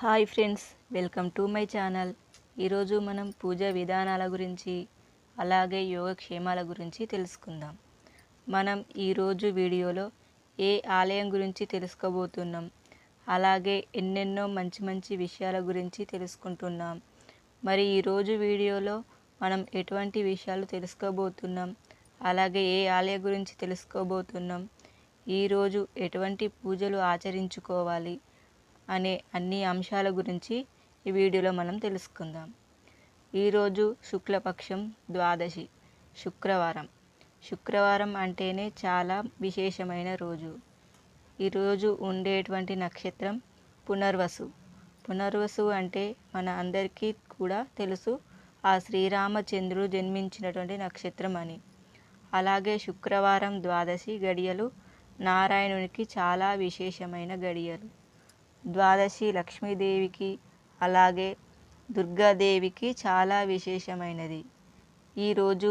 Hi friends welcome to my channel. ఈరోజు మనం పూజ విధానాల గురించి అలాగే యోగక్షేమాల గురించి తెలుసుకుందాం. మనం ఈరోజు వీడియోలో ఏ ఆలయం గురించి తెలుసుకోబోతున్నాం అలాగే ఎన్నెన్నో మంచి మంచి విషయాల గురించి తెలుసుకుంటున్నాం. మరి ఈరోజు వీడియోలో మనం ఎటువంటి విషయాలు తెలుసుకోబోతున్నాం అలాగే ఏ ఆలయం గురించి తెలుసుకోబోతున్నాం ఈరోజు ఎటువంటి పూజలు ఆచరించుకోవాలి అనే అన్ని అంశాల గురించి ఈ వీడియోలో మనం తెలుసుకుందాం. ఈరోజు శుక్లపక్షం ద్వాదశి శుక్రవారం. శుక్రవారం అంటేనే చాలా విశేషమైన రోజు. ఈరోజు ఉండేటువంటి నక్షత్రం పునర్వసు. పునర్వసు అంటే మన అందరికీ కూడా తెలుసు ఆ శ్రీరామచంద్రుడు జన్మించినటువంటి నక్షత్రం అని. అలాగే శుక్రవారం ద్వాదశి గడియలు నారాయణునికి చాలా విశేషమైన గడియలు. ద్వాదశి లక్ష్మీదేవికి అలాగే దుర్గాదేవికి చాలా విశేషమైనది. ఈరోజు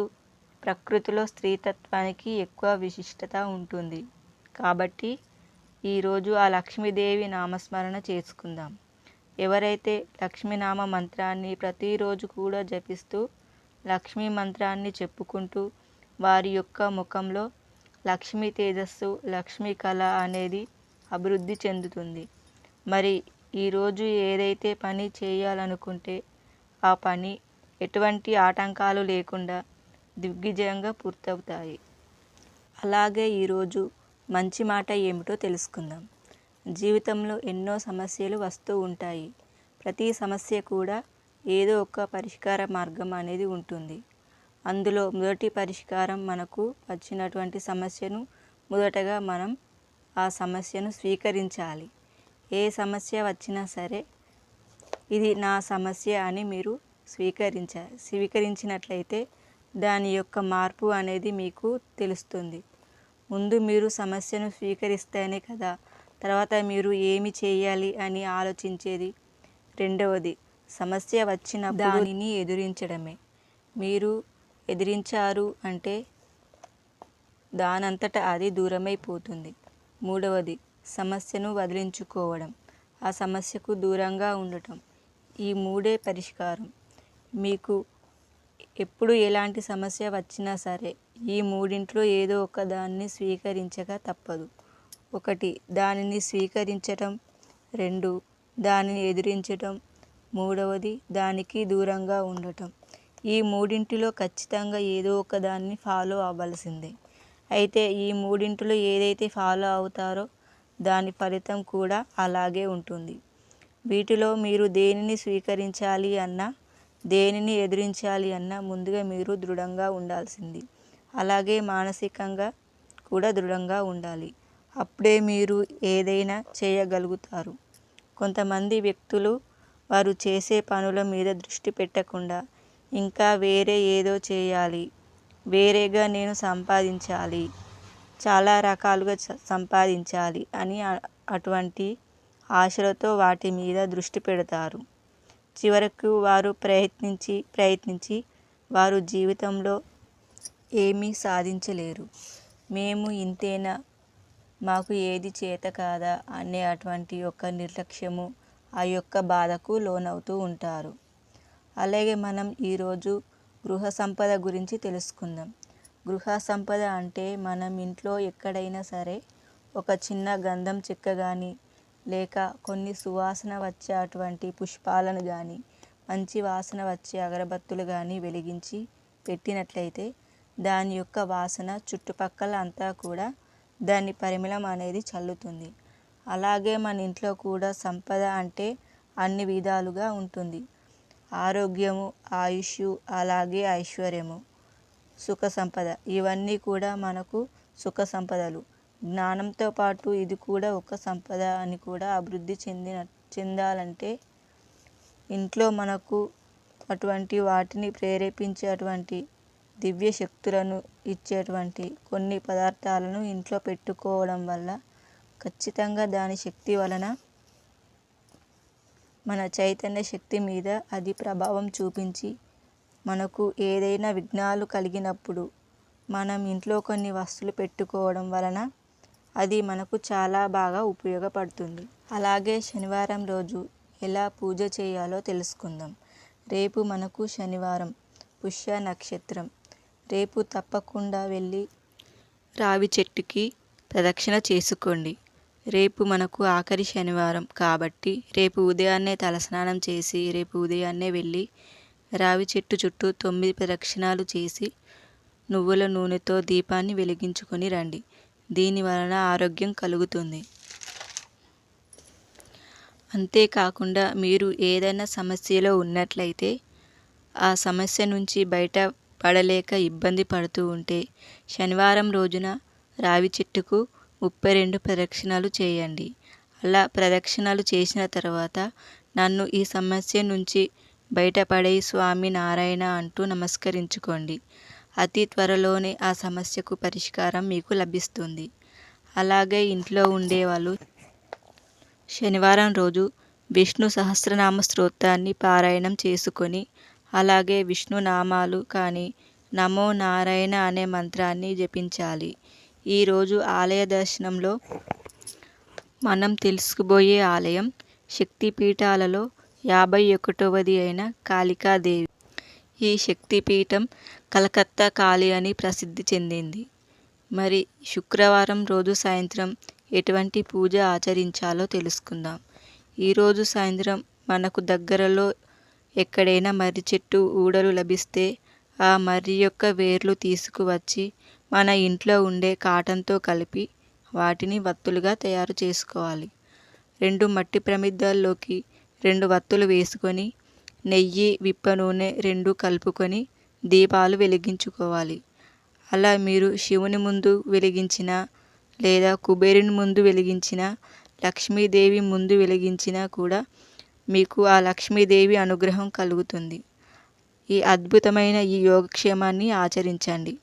ప్రకృతిలో స్త్రీతత్వానికి ఎక్కువ విశిష్టత ఉంటుంది. కాబట్టి ఈరోజు ఆ లక్ష్మీదేవి నామస్మరణ చేసుకుందాం. ఎవరైతే లక్ష్మీనామ మంత్రాన్ని ప్రతిరోజు కూడా జపిస్తూ లక్ష్మీ మంత్రాన్ని చెప్పుకుంటూ వారి యొక్క ముఖంలో లక్ష్మీ తేజస్సు లక్ష్మీ కళ అనేది అభివృద్ధి చెందుతుంది. మరి ఈరోజు ఏదైతే పని చేయాలనుకుంటే ఆ పని ఎటువంటి ఆటంకాలు లేకుండా దిగ్విజయంగా పూర్తవుతాయి. అలాగే ఈరోజు మంచి మాట ఏమిటో తెలుసుకుందాం. జీవితంలో ఎన్నో సమస్యలు వస్తూ ఉంటాయి. ప్రతి సమస్య కూడా ఏదో ఒక పరిష్కార మార్గం అనేది ఉంటుంది. అందులో మొదటి పరిష్కారం మనకు వచ్చినటువంటి సమస్యను మొదటగా మనం ఆ సమస్యను స్వీకరించాలి. ఏ సమస్య వచ్చినా సరే ఇది నా సమస్య అని మీరు స్వీకరించ స్వీకరించినట్లయితే దాని యొక్క మార్పు అనేది మీకు తెలుస్తుంది. ముందు మీరు సమస్యను స్వీకరిస్తేనే కదా తర్వాత మీరు ఏమి చేయాలి అని ఆలోచించేది. రెండవది సమస్య వచ్చిన దానిని ఎదిరించడమే. మీరు ఎదిరించారు అంటే దానంతట అది దూరమైపోతుంది. మూడవది సమస్యను వదిలించుకోవడం ఆ సమస్యకు దూరంగా ఉండటం ఈ మూడే పరిష్కారం. మీకు ఎప్పుడు ఎలాంటి సమస్య వచ్చినా సరే ఈ మూడింట్లో ఏదో ఒక దాన్ని స్వీకరించక తప్పదు. ఒకటి దానిని స్వీకరించటం. రెండు దానిని ఎదిరించటం. మూడవది దానికి దూరంగా ఉండటం. ఈ మూడింటిలో ఖచ్చితంగా ఏదో ఒక దాన్ని ఫాలో అవ్వాల్సిందే. అయితే ఈ మూడింటిలో ఏదైతే ఫాలో అవుతారో దాని ఫలితం కూడా అలాగే ఉంటుంది. వీటిలో మీరు దేనిని స్వీకరించాలి అన్నా దేనిని ఎదిరించాలి అన్నా ముందుగా మీరు దృఢంగా ఉండాల్సింది. అలాగే మానసికంగా కూడా దృఢంగా ఉండాలి. అప్పుడే మీరు ఏదైనా చేయగలుగుతారు. కొంతమంది వ్యక్తులు వారు చేసే పనుల మీద దృష్టి పెట్టకుండా ఇంకా వేరే ఏదో చేయాలి. వేరేగా నేను సంపాదించాలి. చాలా రకాలుగా సంపాదించాలి అని అటువంటి ఆశలతో వాటి మీద దృష్టి పెడతారు. చివరకు వారు ప్రయత్నించి ప్రయత్నించి వారు జీవితంలో ఏమీ సాధించలేరు. మేము ఇంతేనా? మాకు ఏది చేత కాదా? అనే అటువంటి యొక్క నిర్లక్ష్యము ఆ యొక్క బాధకు లోనవుతూ ఉంటారు. అలాగే మనం ఈరోజు గృహ సంపద గురించి తెలుసుకుందాం. గృహ సంపద అంటే మనం ఇంట్లో ఎక్కడైనా సరే ఒక చిన్న గంధం చెక్క కానీ లేక కొన్ని సువాసన వచ్చే అటువంటి పుష్పాలను కానీ మంచి వాసన వచ్చే అగరబత్తులు కానీ వెలిగించి పెట్టినట్లయితే దాని యొక్క వాసన చుట్టుపక్కల అంతా కూడా దాని పరిమళం అనేది చల్లుతుంది. అలాగే మన ఇంట్లో కూడా సంపద అంటే అన్ని విధాలుగా ఉంటుంది. ఆరోగ్యము ఆయుష్ అలాగే ఐశ్వర్యము. సుఖ సంపద. ఇవన్నీ కూడా మనకు సుఖ సంపదలు. జ్ఞానంతో పాటు ఇది కూడా ఒక సంపద అని కూడా అభివృద్ధి చెందిన చెందాలంటే ఇంట్లో మనకు అటువంటి వాటిని ప్రేరేపించేటువంటి దివ్య శక్తులను ఇచ్చేటువంటి కొన్ని పదార్థాలను ఇంట్లో పెట్టుకోవడం వల్ల ఖచ్చితంగా దాని శక్తి వలన మన చైతన్య శక్తి మీద అది ప్రభావం చూపించి మనకు ఏదైనా విఘ్నాలు కలిగినప్పుడు మనం ఇంట్లో కొన్ని వస్తువులు పెట్టుకోవడం వలన అది మనకు చాలా బాగా ఉపయోగపడుతుంది. అలాగే శనివారం రోజు ఎలా పూజ చేయాలో తెలుసుకుందాం. రేపు మనకు శనివారం పుష్య నక్షత్రం. రేపు తప్పకుండా వెళ్ళి రావి చెట్టుకి ప్రదక్షిణ చేసుకోండి. రేపు మనకు ఆఖరి శనివారం కాబట్టి రేపు ఉదయాన్నే తలస్నానం చేసి రేపు ఉదయాన్నే వెళ్ళి రావి చెట్టు చుట్టూ తొమ్మిది ప్రదక్షిణాలు చేసి నువ్వుల నూనెతో దీపాన్ని వెలిగించుకొని రండి. దీని వలన ఆరోగ్యం కలుగుతుంది. అంతేకాకుండా మీరు ఏదైనా సమస్యలో ఉన్నట్లయితే ఆ సమస్య నుంచి బయట పడలేక ఇబ్బంది పడుతూ ఉంటే శనివారం రోజున రావి చెట్టుకు ముప్పై రెండు ప్రదక్షిణాలు చేయండి. అలా ప్రదక్షిణాలు చేసిన తర్వాత నన్ను ఈ సమస్య నుంచి బయటపడే స్వామి నారాయణ అంటూ నమస్కరించుకోండి. అతి త్వరలోనే ఆ సమస్యకు పరిష్కారం మీకు లభిస్తుంది. అలాగే ఇంట్లో ఉండేవాళ్ళు శనివారం రోజు విష్ణు సహస్రనామ స్తోత్రాన్ని పారాయణం చేసుకొని అలాగే విష్ణు నామాలు కానీ నమో నారాయణ అనే మంత్రాన్ని జపించాలి. ఈరోజు ఆలయ దర్శనంలో మనం తెలుసుకుపోయే ఆలయం శక్తిపీఠాలలో యాభై ఒకటవది అయిన కాళికాదేవి. ఈ శక్తిపీఠం కలకత్తా కాళీ అని ప్రసిద్ధి చెందింది. మరి శుక్రవారం రోజు సాయంత్రం ఎటువంటి పూజ ఆచరించాలో తెలుసుకుందాం. ఈరోజు సాయంత్రం మనకు దగ్గరలో ఎక్కడైనా మర్రి చెట్టు ఊడలు లభిస్తే ఆ మర్రి యొక్క వేర్లు తీసుకువచ్చి మన ఇంట్లో ఉండే కాటన్తో కలిపి వాటిని వత్తులుగా తయారు చేసుకోవాలి. రెండు మట్టి ప్రమిదాల్లోకి రెండు వత్తులు వేసుకొని నెయ్యి విప్ప నూనె రెండు కలుపుకొని దీపాలు వెలిగించుకోవాలి. అలా మీరు శివుని ముందు వెలిగించిన లేదా కుబేరుని ముందు వెలిగించిన లక్ష్మీదేవి ముందు వెలిగించినా కూడా మీకు ఆ లక్ష్మీదేవి అనుగ్రహం కలుగుతుంది. ఈ అద్భుతమైన ఈ యోగక్షేమాన్ని ఆచరించండి.